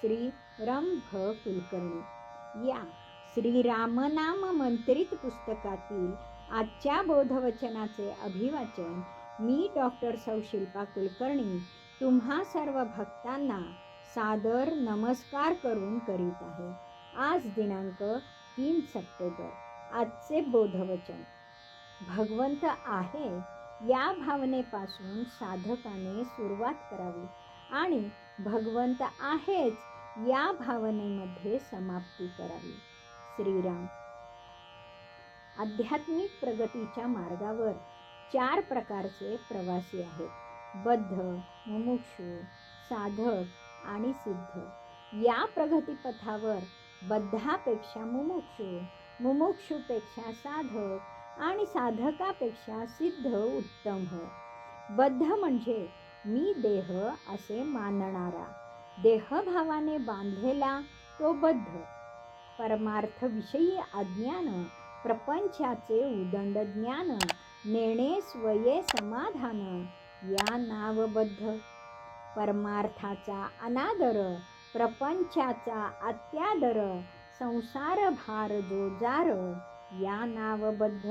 श्री रम भ कुलकर्णी या श्री रामनाम मंत्रित पुस्तकातील आजच्या बोधवचनाचे अभिवाचन मी डॉक्टर सौ शिल्पा कुलकर्णी तुम्हा सर्व भक्तांना सादर नमस्कार करून करीत आहे. आज दिनांक तीन सप्टेंबर आजचे बोधवचन. भगवंत आहे या भावनेपासून साधकाने सुरुवात करावी आणि भगवंत आहेच या भावनेमध्ये समाप्ती करावी. श्रीराम आध्यात्मिक प्रगतीच्या मार्गावर चार प्रकारचे प्रवासी आहेत. बद्ध मुमुक्षू साधक आणि सिद्ध. या प्रगतीपथावर बद्धापेक्षा मुमुक्षू मुमुक्षूपेक्षा साधक आणि साधकापेक्षा सिद्ध उत्तम. हो बद्ध म्हणजे मी देह असे मानणारा. देहभावाने बांधलेला तो बद्ध. परमार्थविषयी अज्ञान प्रपंचाचे उदंड ज्ञान नेणे स्वये समाधान या नावबद्ध. परमार्थाचा अनादर प्रपंचाचा अत्यादर संसार भार जोजार या नावबद्ध.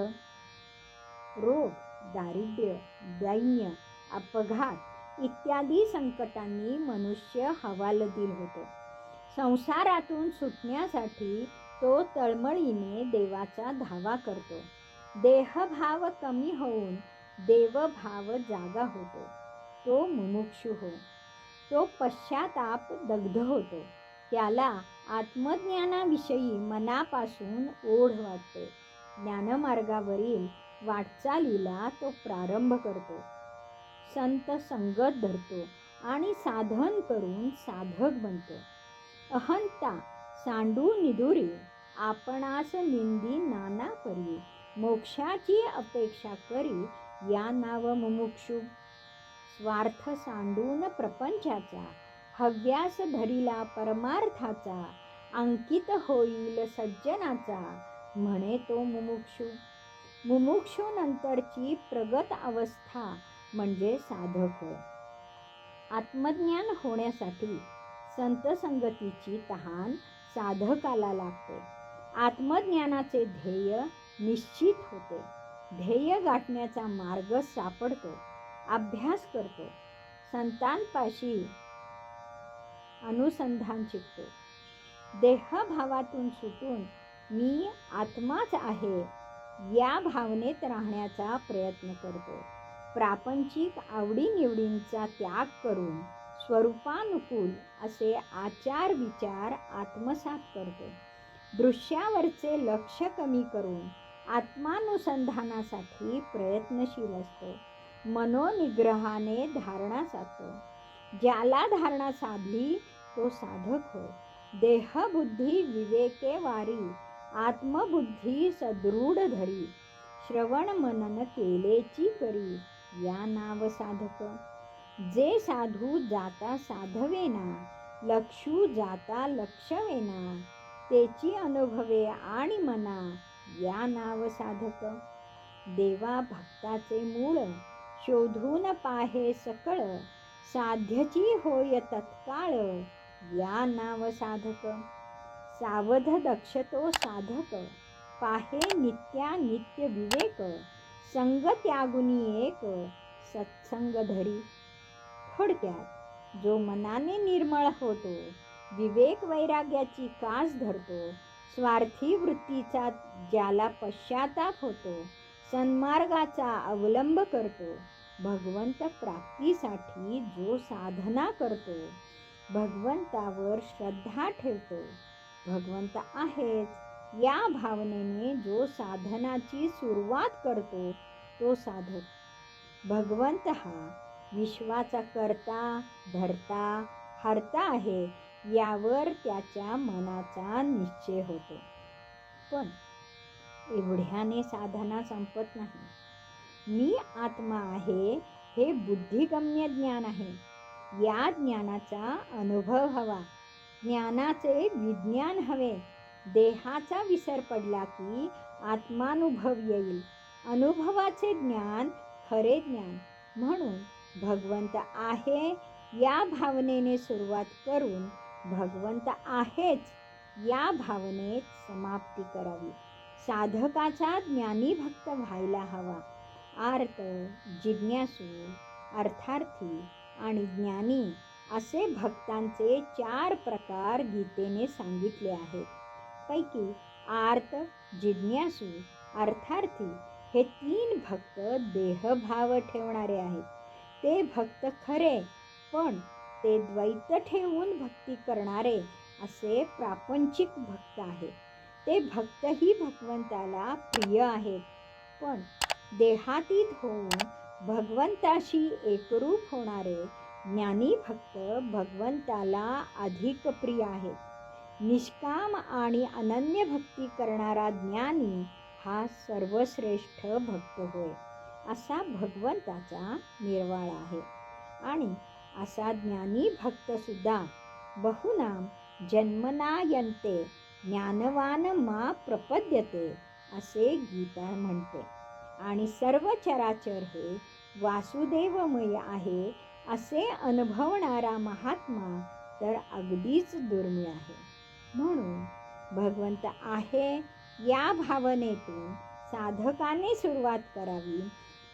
रोग दारिद्र्य दैन्य अपघात इत्यादी संकटांनी मनुष्य हवालदिल होतो. संसारातून सुटण्यासाठी तो तळमळीने देवाचा धावा करतो. देहभाव कमी होऊन देवभाव जागा होतो. तो मुमुक्षु हो. तो पश्चाताप दग्ध होतो. त्याला आत्मज्ञानाविषयी मनापासून ओढ वाटते. ज्ञानमार्गावरील वाटचालीला तो प्रारंभ करतो. संत संगत धरतो आणि साधन करून साधक बनतो. अहंता सांडू निदुरी आपणास निंदी नाना परी मोक्षाची अपेक्षा करी या नाव मुमुक्षु. स्वार्थ सांडून प्रपंचाचा हव्यास धरिला परमार्थाचा अंकित होईल सज्जनाचा म्हणे तो मुमुक्षु. मुमुक्षुनंतरची प्रगत अवस्था म्हणजे साधक होय. आत्मज्ञान होण्यासाठी संत संगतीची तहान साधकाला लागते. आत्मज्ञानाचे ध्येय निश्चित होते. ध्येय गाठण्याचा मार्ग सापडतो. अभ्यास करतो. संतांपाशी अनुसंधान शिकतो. देहभावातून सुटून मी आत्माच आहे या भावनेत राहण्याचा प्रयत्न करतो. प्रापंचिक आवडीनिवडींचा त्याग करून स्वरूपानुकूल असे आचार विचार आत्मसात करतो. दृश्यावरचे लक्ष कमी करून आत्मानुसंधानासाठी प्रयत्नशील असतो. मनोनिग्रहाने धारणा साधतो. ज्याला धारणा साधली तो साधक होय. देहबुद्धी विवेके वारी आत्मबुद्धी सदृढ धरी. श्रवण मनन केलेची करी या नाव साधक. जे साधू जाता साधवेना लक्षू जाता लक्षवेना तेची अनुभवे आणि मना या नाव साधक. देवा भक्ताचे मूळ शोधून पाहे सकळ साध्यची होय तत्काळ या नाव साधक. सावध दक्षतो साधक पाहे नित्या नित्य विवेक संग त्यागुनी एक सत्संग धरी. थोडक्यात जो मनाने निर्मळ होतो विवेक वैराग्याची कास धरतो स्वार्थी वृत्तीचा ज्याला पश्चाताप होतो सन्मार्गाचा अवलंब करतो भगवंत प्राप्तीसाठी जो साधना करतो भगवंतावर श्रद्धा ठेवतो. भगवंत आहेच या भावनेने जो साधनाची सुरुवात करतो तो साधक. भगवंत हा विश्वाचा करता धरता हरता आहे यावर त्याच्या मनाचा निश्चय होतो. पण एवढ्याने साधना संपत नाही. मी आत्मा आहे हे बुद्धिगम्य ज्ञान आहे. या ज्ञानाचा अनुभव हवा. ज्ञानाचे विज्ञान हवे. देहाचा विसर पडला की आत्मानुभव येईल. अनुभवाचे ज्ञान खरे ज्ञान. म्हणून भगवंत आहे या भावनेने सुरुवात करून भगवंत आहेच या भावनेत समाप्ती करावी. साधकाचा ज्ञानी भक्त व्हायला हवा. आर्त जिज्ञासू अर्थार्थी आणि ज्ञानी असे भक्तांचे चार प्रकार गीतेने सांगितले आहेत. पैकी आर्त जिज्ञासू अर्थार्थी हे तीन भक्त देहभाव ठेवणारे आहेत. ते भक्त खरे पण ते द्वैत ठेवून भक्ती करणारे असे प्रापंचिक भक्त आहेत. ते भक्तही भगवंताला प्रिय आहेत पण देहातीत होऊन भगवंताशी एकरूप होणारे ज्ञानी भक्त भगवंताला अधिक प्रिय आहेत. निष्काम आणि अनन्य भक्ती करणारा ज्ञानी हा सर्वश्रेष्ठ भक्त होय असा भगवंताचा निर्वाळ आहे. आणि असा ज्ञानी भक्तसुद्धा बहुनाम जन्मनायंते ज्ञानवान मा प्रपद्यते असे गीता म्हणते. आणि सर्व चराचर हे वासुदेवमय आहे असे अनुभवणारा महात्मा तर अगदीच दुर्मिळ आहे. म्हणून भगवंत आहे या भावनेतून साधकाने सुरुवात करावी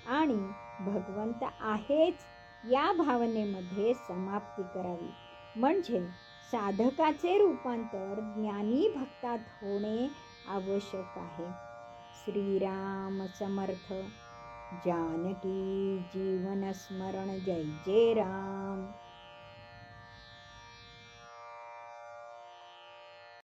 आणि भगवंत आहेच या भावनेमध्ये समाप्ती करावी. म्हणजे साधकाचे रूपांतर ज्ञानी भक्तात होणे आवश्यक आहे. श्रीराम समर्थ. जानकी जीवन स्मरण. जय जय राम.